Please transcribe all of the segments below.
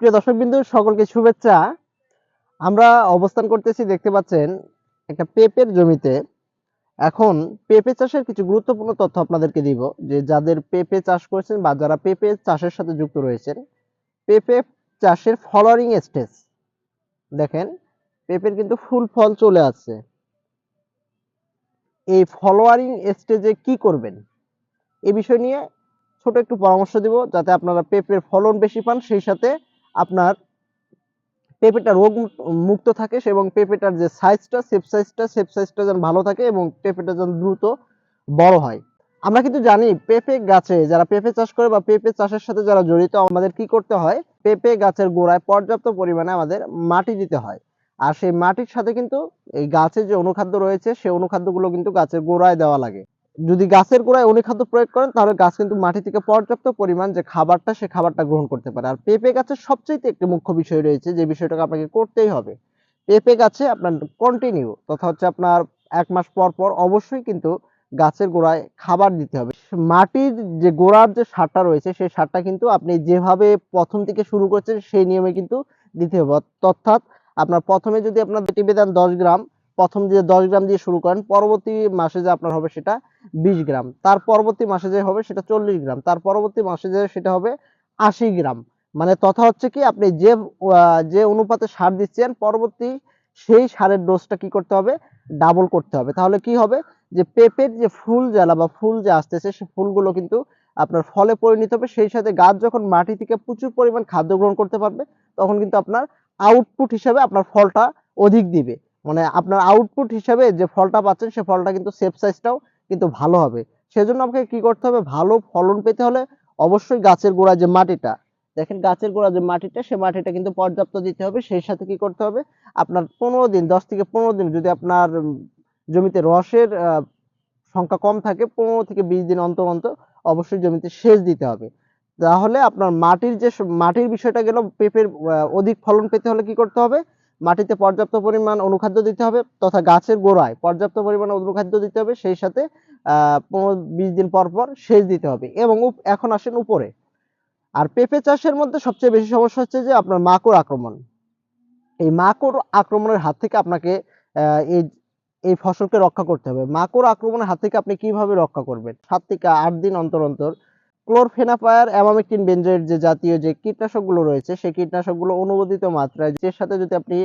প্রিয় দর্শক বিন্দু সকলকে শুভেচ্ছা। আমরা অবস্থান করতেছি, দেখতে পাচ্ছেন, একটা পেঁপের জমিতে। এখন পেঁপে চাষের কিছু গুরুত্বপূর্ণ তথ্য আপনাদেরকে দিব, যে যাদের পেঁপে চাষ করেছেন বা যারা পেঁপে চাষের সাথে যুক্ত রয়েছেন, পেঁপে চাষের ফলোয়ারিং স্টেজ। দেখেন, পেঁপের কিন্তু ফুল ফল চলে আসছে। এই ফলোয়ারিং স্টেজে কি করবেন? এ বিষয় নিয়ে ছোট একটু পরামর্শ দিব, যাতে আপনারা পেঁপের ফলন বেশি পান, সেই সাথে আপনার পেঁপেটা রোগ মুক্ত থাকে এবং পেঁপেটার যে সাইজটা সেপ সাইজটা সেপ সাইজটা যেন ভালো থাকে এবং পেঁপেটা যেন দ্রুত বড় হয়। আমরা কিন্তু জানি পেঁপে গাছে, যারা পেঁপে চাষ করে বা পেঁপে চাষের সাথে যারা জড়িত, আমাদের কি করতে হয়? পেঁপে গাছের গোড়ায় পর্যাপ্ত পরিমাণে আমাদের মাটি দিতে হয়। আর সেই মাটির সাথে কিন্তু এই গাছের যে অনুখাদ্য রয়েছে, সেই অনুখাদ্যগুলো কিন্তু গাছের গোড়ায় দেওয়া লাগে। যদি গাছের গোড়ায় অনুখাদ্য প্রয়োগ করেন, তাহলে গাছ কিন্তু মাটি থেকে পর্যাপ্ত পরিমাণ যে খাবারটা, সে খাবারটা গ্রহণ করতে পারে। আর পেঁপে গাছের সবচেয়ে একটি মুখ্য বিষয় রয়েছে, যে বিষয়টাকে আপনাকে করতেই হবে। পেঁপে গাছে আপনার কন্টিনিউ তথা হচ্ছে আপনার এক মাস পর পর অবশ্যই কিন্তু গাছের গোড়ায় খাবার দিতে হবে। মাটির যে গোড়ার যে সারটা রয়েছে, সেই সারটা কিন্তু আপনি যেভাবে প্রথম থেকে শুরু করছেন, সেই নিয়মে কিন্তু দিতে হবে। অর্থাৎ আপনার প্রথমে যদি আপনার টিপে দেন দশ গ্রাম প্রথম যে দশ গ্রাম দিয়ে শুরু করেন, পরবর্তী মাসে যে আপনার হবে সেটা বিশ গ্রাম। তার পরবর্তী মাসে যে হবে সেটা চল্লিশ গ্রাম। তার পরবর্তী মাসে যে সেটা হবে আশি গ্রাম। মানে তথা হচ্ছে কি, আপনি যে যে অনুপাতে সার দিচ্ছেন, পরবর্তী সেই সারের ডোজটা কি করতে হবে? ডাবল করতে হবে। তাহলে কি হবে? যে পেঁপের যে ফুল জ্বালা বা ফুল যে আসতেছে, সে ফুলগুলো কিন্তু আপনার ফলে পরিণত হবে। সেই সাথে গাছ যখন মাটি থেকে প্রচুর পরিমাণ খাদ্য গ্রহণ করতে পারবে, তখন কিন্তু আপনার আউটপুট হিসাবে আপনার ফলটা অধিক দিবে। মানে আপনার আউটপুট হিসাবে যে ফলটা পাচ্ছেন, সে ফলটা কিন্তু সেফ সাইজটাও কিন্তু ভালো হবে। সেজন্য আপনাকে কি করতে হবে? ভালো ফলন পেতে হলে অবশ্যই গাছের গোড়া যে মাটিটা, দেখেন গাছের গোড়া যে মাটিটা, সে মাটিটা কিন্তু পর্যাপ্ত দিতে হবে। সেই সাথে কি করতে হবে? আপনার পনেরো দিন, দশ থেকে পনেরো দিন যদি আপনার জমিতে রসের সংখ্যা কম থাকে, পনেরো থেকে বিশ দিন অন্তর অন্তর অবশ্যই জমিতে সেচ দিতে হবে। তাহলে আপনার মাটির যে মাটির বিষয়টা গেল, পেঁপের অধিক ফলন পেতে হলে কি করতে হবে? মাটিতে পর্যাপ্ত পরিমাণ অনুখাদ্য দিতে হবে তথা গাছের গোড়ায় পর্যাপ্ত পরিমাণ অনুখাদ্য দিতে হবে, সেই সাথে পনেরো বিশ দিন পর পর সেচ দিতে হবে এবং এখন আসেন উপরে। আর পেঁপে চাষের মধ্যে সবচেয়ে বেশি সমস্যা হচ্ছে যে আপনার মাকড় আক্রমণ। এই মাকড় আক্রমণের হাত থেকে আপনাকে এই এই ফসলকে রক্ষা করতে হবে। মাকড় আক্রমণের হাত থেকে আপনি কীভাবে রক্ষা করবেন? সাত থেকে আট দিন অন্তর অন্তর ক্লোরফেনাফায়ার, অ্যামামেকটিন বেনজয়েড যে জাতীয় যে কীটনাশকগুলো রয়েছে, সেই কীটনাশকগুলো অনুমোদিত মাত্রায় এর সাথে যদি আপনি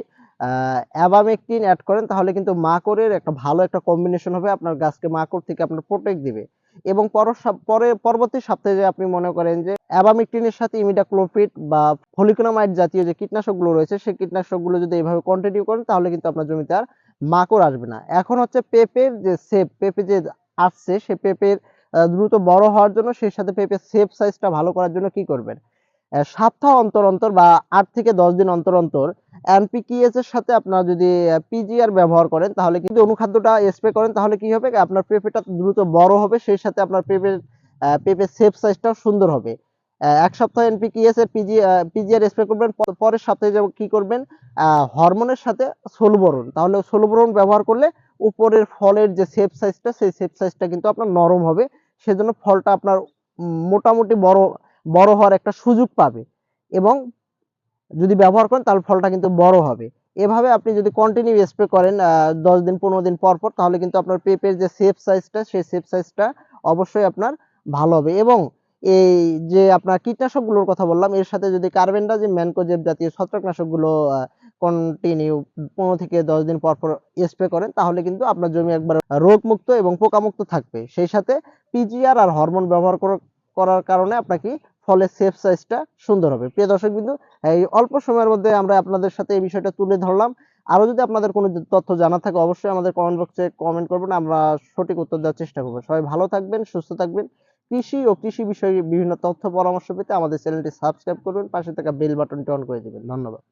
অ্যাবামেকটিন অ্যাড করেন, তাহলে কিন্তু মাকড়ের একটা ভালো একটা কম্বিনেশন হবে, আপনার গাছকে মাকড় থেকে আপনার প্রোটেক্ট দিবে। এবং পর পরে, পরবর্তী সপ্তাহে যে আপনি মনে করেন যে অ্যাবামেকটিনের সাথে ইমিডাক্লোপিড বা ফলিকোনামাইড জাতীয় যে কীটনাশকগুলো রয়েছে, সেই কীটনাশকগুলো যদি এইভাবে কন্টিনিউ করেন, তাহলে কিন্তু আপনার জমিতে আর মাকড় আসবে না। এখন হচ্ছে পেঁপের যে সেপ পেঁপে যে আসছে, সে পেঁপের দ্রুত বড় হওয়ার জন্য সেই সাথে পেঁপের সেপ সাইজটা ভালো করার জন্য কি করবেন? সপ্তাহ অন্তর অন্তর বা আট থেকে দশ দিন অন্তর অন্তর এনপিকেএস এর সাথে আপনারা যদি পিজিআর ব্যবহার করেন, তাহলে কিন্তু অনুখাদ্যটা স্প্রে করেন, তাহলে কি হবে? আপনার পেঁপেটা দ্রুত বড় হবে, সেই সাথে আপনার পেঁপের পেঁপের সেপ সাইজটাও সুন্দর হবে। এক সপ্তাহ এনপিকেএস এর পিজি পিজিআর স্প্রে করবেন পরের সপ্তাহে যেমন কি করবেন? হরমোনের সাথে সোলবরন তাহলে সোলবরন ব্যবহার করলে উপরের ফলের যে সেপ সাইজটা সেই সেপ সাইজটা কিন্তু আপনার নরম হবে। সেজন্য ফলটা আপনার মোটামুটি বড় বড় হওয়ার একটা সুযোগ পাবে। এবং যদি ব্যবহার করেন তাহলে ফলটা কিন্তু বড় হবে। এভাবে আপনি যদি কন্টিনিউ স্প্রে করেন দশ দিন, পনেরো দিন পর পর, তাহলে কিন্তু আপনার পেঁপের যে সেফ সাইজটা সেই সেফ সাইজটা অবশ্যই আপনার ভালো হবে। এবং এই যে আপনার কীটনাশকগুলোর কথা বললাম, এর সাথে যদি কার্বেন্ডাজিম ম্যানকোজেব জাতীয় ছত্রাকনাশকগুলো কন্টিনিউ পনেরো থেকে দশ দিন পর পর স্প্রে করেন, তাহলে কিন্তু আপনার জমি একবার রোগমুক্ত এবং পোকামুক্ত থাকবে। সেই সাথে পিজিআর আর হরমোন ব্যবহার করার কারণে আপনার কি ফলের সেফ সাইজটা সুন্দর হবে। প্রিয় দর্শক বিন্দু, এই অল্প সময়ের মধ্যে আমরা আপনাদের সাথে এই বিষয়টা তুলে ধরলাম। আরও যদি আপনাদের কোনো তথ্য জানা থাকে, অবশ্যই আমাদের কমেন্ট বক্সে কমেন্ট করবেন, আমরা সঠিক উত্তর দেওয়ার চেষ্টা করব। সবাই ভালো থাকবেন, সুস্থ থাকবেন। কৃষি ও কৃষি বিষয়ে বিভিন্ন তথ্য পরামর্শ পেতে আমাদের চ্যানেলটি সাবস্ক্রাইব করবেন, পাশে থাকা বেল বাটনটি অন করে দিবেন। ধন্যবাদ।